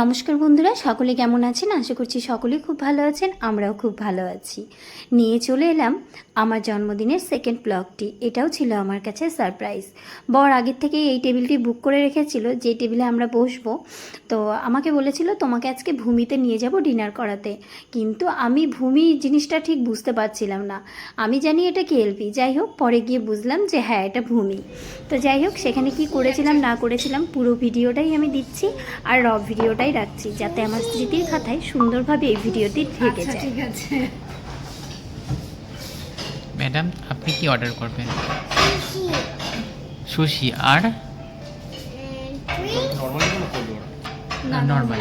নমস্কার বন্ধুরা, সকলে কেমন আছেন? আশা করছি সকলেই খুব ভালো আছেন, আমরাও খুব ভালো আছি। নিয়ে চলে এলাম আমার জন্মদিনের সেকেন্ড ব্লগটি এটাও ছিল আমার কাছে সারপ্রাইজ বর আগের থেকে এই টেবিলটি বুক করে রেখেছিল, যে টেবিলে আমরা বসবো। তো আমাকে বলেছিল, তোমাকে আজকে ভূমিতে নিয়ে যাব ডিনার করাতে। কিন্তু আমি ভূমি জিনিসটা ঠিক বুঝতে পারছিলাম না। আমি জানি এটা কেএলপি যাই হোক, পরে গিয়ে বুঝলাম যে হ্যাঁ এটা ভূমি। তো যাই হোক, সেখানে কি করেছিলাম, না করেছিলাম, পুরো ভিডিওটাই আমি দিচ্ছি। আর র ভিডিওটাই রাখছি যাতে আমার স্মৃতির খাতায় সুন্দরভাবে এই ভিডিওটি থেকে আচ্ছা যায়। ঠিক আছে। ম্যাডাম আপনি কি অর্ডার করবেন? সুশি। আর? নর্মাল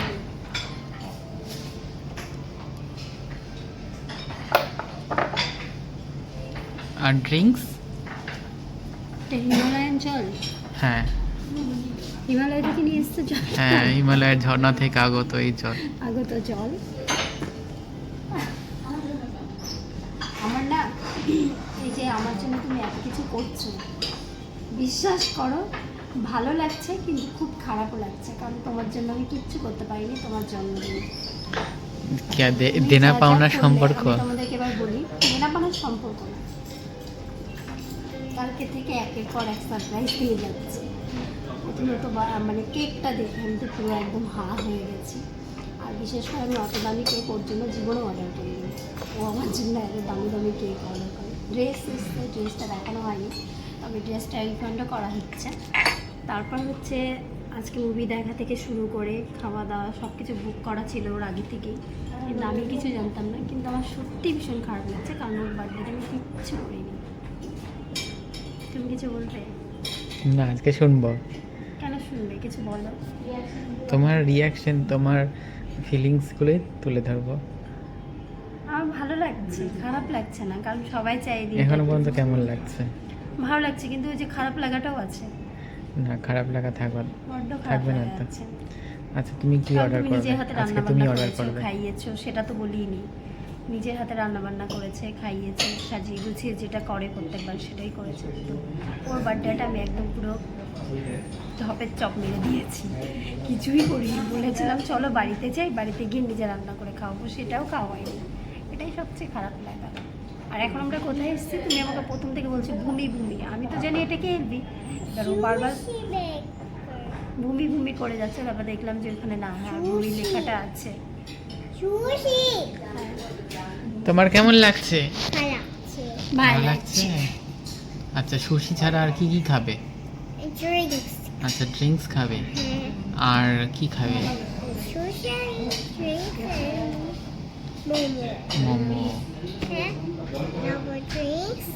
আর ড্রিঙ্কস জল হ্যাঁ। হিমালয় থেকে নিয়ে এসছো জল? হ্যাঁ হিমালয়ের ঝর্ণা থেকে আগত এই জল। আগত জল? আমার না এই যে আমার জন্য তুমি এত কিছু করছ বিশ্বাস করো ভালো লাগছে কিন্তু খুব খারাপও লাগছে কারণ তোমার জন্য আমি কিচ্ছু করতে পারিনি তোমার জন্মদিনে। দেনা পাওনার সম্পর্ক। তোমাদেরকে এবার বলি দেনা পাওনার সম্পর্ক না। কালকে থেকে একের পর এক সারপ্রাইজ দিয়ে যাচ্ছে। প্রথমত মানে কেকটা দেখে আমি তো পুরো একদম হা হয়ে গেছি। আর বিশেষ করে আমি অত দামি কেক ওর জন্য জীবনে অর্ডার করিনি। ও আমার জন্য এত দামি দামি কেক অর্ডার করে। ড্রেস এসছে ড্রেসটা দেখানো হয়নি, তবে ড্রেসটা রিফান্ডও করা হচ্ছে। তারপর হচ্ছে আজকে মুভি দেখা থেকে শুরু করে খাওয়া দাওয়া সব কিছু বুক করা ছিল ওর আগে থেকেই। কিন্তু আমি কিছু জানতাম না, কিন্তু আমার সত্যি ভীষণ খারাপ লাগছে, কারণ ওর বার্থডেতে আমি কিচ্ছু করিনি। তুমি কিছু বলবে? না, আজকে শুনব। শুনবে কিছু বলো। তোমার রিয়াকশন তোমার ফিলিংসগুলোই তুলে ধরবো। আমার ভালো লাগছে খারাপ লাগছে না কারণ সবাই চাই এখনও পর্যন্ত কেমন লাগছে? ভালো লাগছে কিন্তু ওই যে খারাপ লাগাটাও আছে। না খারাপ লাগা থাকবে বড্ড থাকবে না তো। আচ্ছা তুমি কি অর্ডার তুমি করবে? নিজের হাতে আজকে রান্না তুমি বান্না অর্ডার করেছ করবে। খাইয়েছো সেটা তো বলিনি। নিজের হাতে রান্না বান্না করেছে খাইয়েছে সাজিয়ে গুছিয়ে যেটা করে প্রত্যেকবার সেটাই করেছে। তো ওর বার্থডেটা আমি একদম পুরো ধপের চপ মেরে দিয়েছি। কিছুই করিনি। বলেছিলাম চলো বাড়িতে যাই বাড়িতে গিয়ে নিজে রান্না করে খাওয়াবো। সেটাও খাওয়া হয়নি। এটাই সবচেয়ে খারাপ লাগা আর এখন আমরা কোথায় এসেছি? তুমি আমাকে প্রথম থেকে বলছো ভূমি ভূমি। আমি তো জানি এটা কে এলবি। বারবার ভূমি ভূমি করে যাচ্ছে। তারপর দেখলাম যে ওখানে না হ্যাঁ ভূমি লেখাটা আছে। তোমার কেমন লাগছে। ভালো লাগছে? আচ্ছা সুশি ছাড়া আর কি কি খাবে? Drinks. আচ্ছা ড্রিঙ্কস খাবে? আর কি খাবে. মোমো। drinks.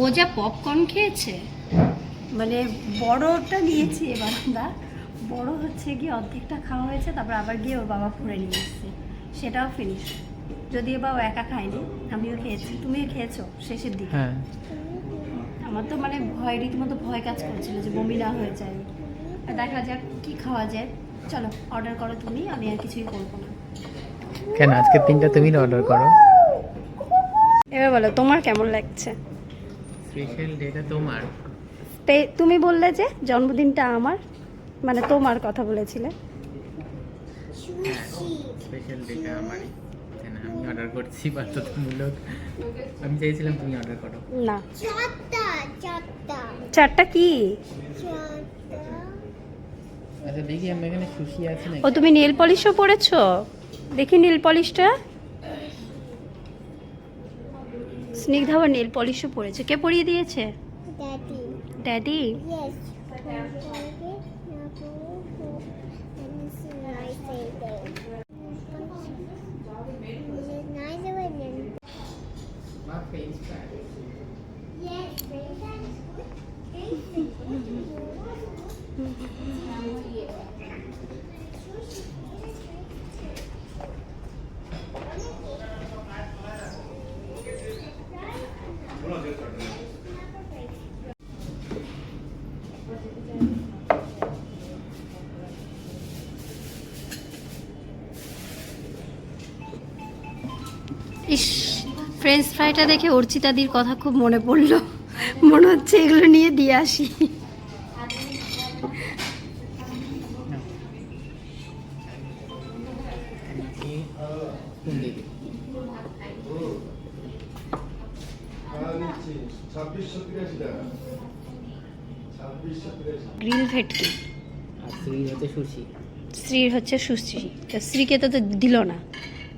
ও যা পপকর্ন খেয়েছে? মানে বড়টা নিয়েছি এবার আমরা। বড় হচ্ছে গিয়ে অর্ধেকটা খাওয়া হয়েছে তারপর আবার গিয়ে ওর বাবা পুরে নিয়ে এসছে। সেটাও ফিনিশ যদিও বা ও একা খায়নি আমিও খেয়েছি। তুমিও খেয়েছো শেষের দিকে? হ্যাঁ। আমার তো মানে ভয় রীতিমতো ভয় কাজ করছিল যে বমি না হয়ে যায়। আর দেখা যাক কি খাওয়া যায়। চলো অর্ডার করো তুমি আমি আর কিছুই করব না। কেন? আজকে তিনটা তুমি অর্ডার করো? এবার বলো তোমার কেমন লাগছে? স্পেশাল ডেটা তোমার। তুমি বললে যে জন্মদিনটা আমার মানে তোমার কথা বলেছিলে। স্পেশাল ডেটা আমারই। কেন? আমি অর্ডার করছি বাধ্যতামূলক। আমি চাইছিলাম তুমি অর্ডার করো। না। চারটা। কি? আচ্ছা দেখি আমার এখানে সুশি আছে না ও তুমি নীল পলিশও পরেছো? দেখি নীল পলিশটা। স্নিগ্ধা আবার নীল পলিশও পরেছে। কে পরিয়ে দিয়েছে? ড্যাডি ড্যাডি ইস ফ্রেঞ্চ ফ্রাইটা দেখে অর্চিতাদির কথা খুব মনে পড়ল। মনে হচ্ছে এগুলো নিয়ে দিয়ে আসি। গ্রিল ভেটকি শ্রী হচ্ছে সুশ্রী শ্রীর হচ্ছে সুশি তা শ্রীকে তো দিল না।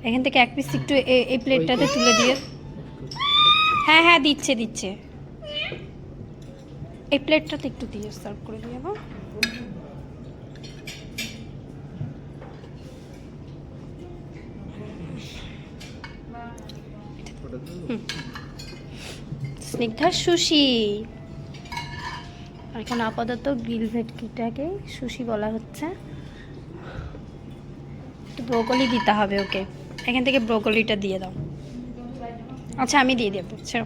এখান থেকে এক পিস একটু এই প্লেটটাতে তুলে দিয়ে। হ্যাঁ হ্যাঁ দিচ্ছে দিচ্ছে। এই প্লেটটাতে একটু দিয়ে সার্ভ করে দিয়ে দাও স্নিগ্ধার সুশি। এখন আপাতত গ্রিল ভেটকিটাকে সুশি বলা হচ্ছে। একটু ব্রোকলি দিতে হবে ওকে। এখান থেকে ব্রোকলিটা দিয়ে দাও। আচ্ছা আমি দিয়ে দেবো ছেড়ো।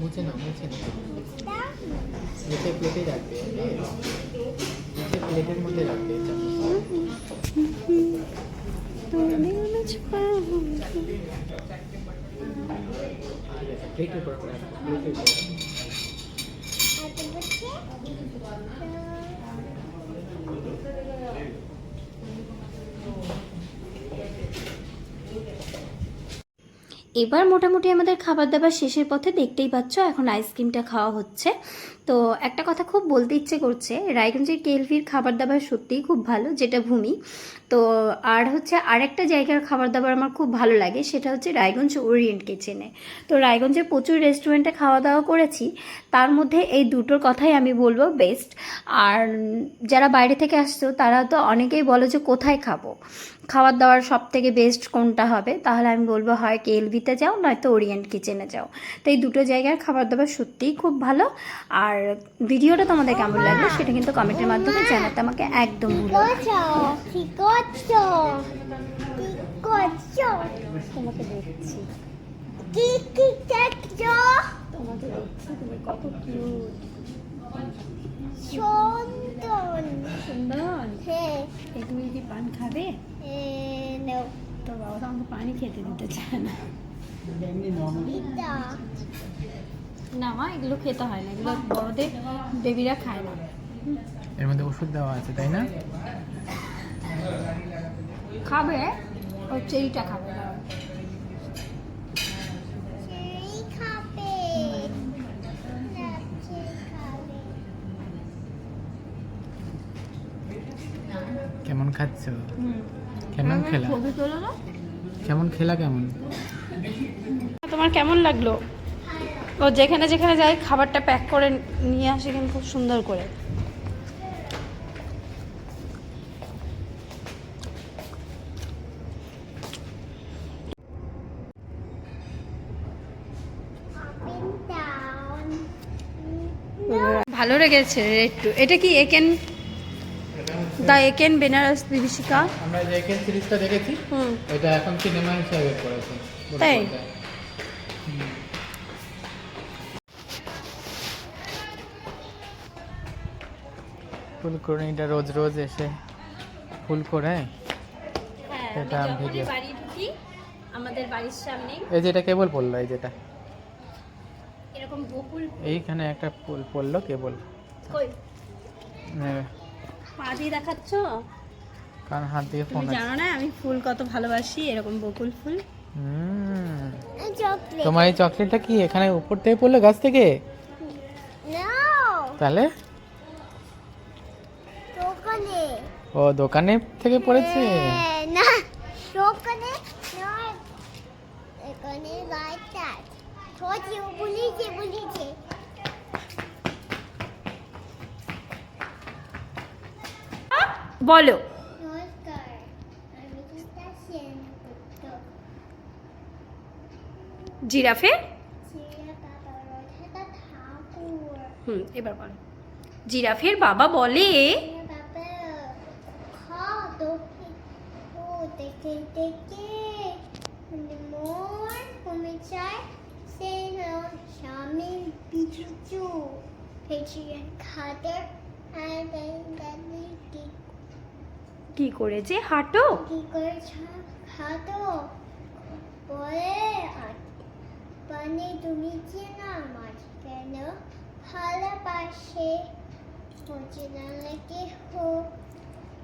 মুছে না মুছে না মুছে প্লেটে রাখবে মুছে প্লেটের মধ্যে রাখবে চামচ প্লেটের উপর রাখবে প্লেটের উপর হাতে বসে এবার মোটামুটি আমাদের খাবার দাবার শেষের পথে দেখতেই পাচ্ছ, এখন আইসক্রিমটা খাওয়া হচ্ছে। তো একটা কথা খুব বলতে ইচ্ছে করছে, রায়গঞ্জের কেলভির খাবার দাবার সত্যিই খুব ভালো, যেটা ভূমি। তো আর হচ্ছে আরেকটা জায়গার খাবার দাবার আমার খুব ভালো লাগে, সেটা হচ্ছে রায়গঞ্জ ওরিয়েন্ট কিচেনে তো রায়গঞ্জে প্রচুর রেস্টুরেন্টে খাওয়া দাওয়া করেছি, তার মধ্যে এই দুটোর কথাই আমি বলব বেস্ট আর যারা বাইরে থেকে আসছো, তারা তো অনেকেই বলো যে কোথায় খাব। খাবার দাবার সব থেকে বেস্ট কোনটা হবে? তাহলে আমি বলব হয় কেএলভিতে যাও নয়তো ওরিয়েন্ট কিচেনে যাও। তো এই দুটো জায়গার খাবার দাবার সত্যিই খুব ভালো। আর ভিডিওটা তোমাদের কেমন লাগল সেটা কিন্তু কমেন্টের মাধ্যমে জানাতে আমাকে একদম ভুলো তোমাকে দেখছি। তোমাকে দেখছি তুমি কত কিউট সুন্দর। সুন্দর? হ্যাঁ। তুমি কি পান খাবে? তো বাবা তো আমাকে পানি খেতে দিতে চায় না। না মা এগুলো খেতে হয় না এগুলো বড়দের বেবিরা খায় না। এর মধ্যে ওষুধ দেওয়া আছে তাই না? খাবে ওই চেরিটা খাবে। কেমন খাচ্ছ? হুম। কেমন খেলা? ছবি তোলো না। কেমন খেলা কেমন? তোমার কেমন লাগল? ও যেখানে যেখানে যায় খাবারটা প্যাক করে নিয়ে আসে কিন্তু খুব সুন্দর করে. ভালো লেগেছে একটু। এটা কি একেন দ্য একেন বেনারস বিভীষিকা। আমরা যে একেন সিরিজটা দেখেছি এটা এখন সিনেমা হিসাবে করেছে। তাই? ফুলকর্ণিটা রোজ রোজ এসে ফুল করে। এটা ভিডিও বাড়ি ঢুকি আমাদের বাড়ির সামনে এই যেটা কেবল পড়ল এই যেটা। এরকম বকুল এইখানে একটা ফুল পড়ল কেবল। কই? হ্যাঁ, পা দিয়ে দেখাচ্ছ? কারণ হাত দিয়ে ফোন জানো না আমি ফুল কত ভালোবাসি এরকম বকুল ফুল। হুম। তোমার এই চকলেটটা কি এখানে উপর থেকে পড়ল গাছ থেকে. তাহলে? ও দোকানে থেকে পড়েছে? না দোকানে এখানে লাইট আছে। ছোটি বলিছে বলিছে। বলো। জিরাফে? হুম এবার বলো। জিরাফের বাবা বলে চিড়িয়া কি করে যে হাঁটো। কি করে হাঁটো। পরে পানি তুমি চেনা আমার কেন? ভালোবাসে।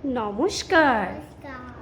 নমস্কার। নমস্কার।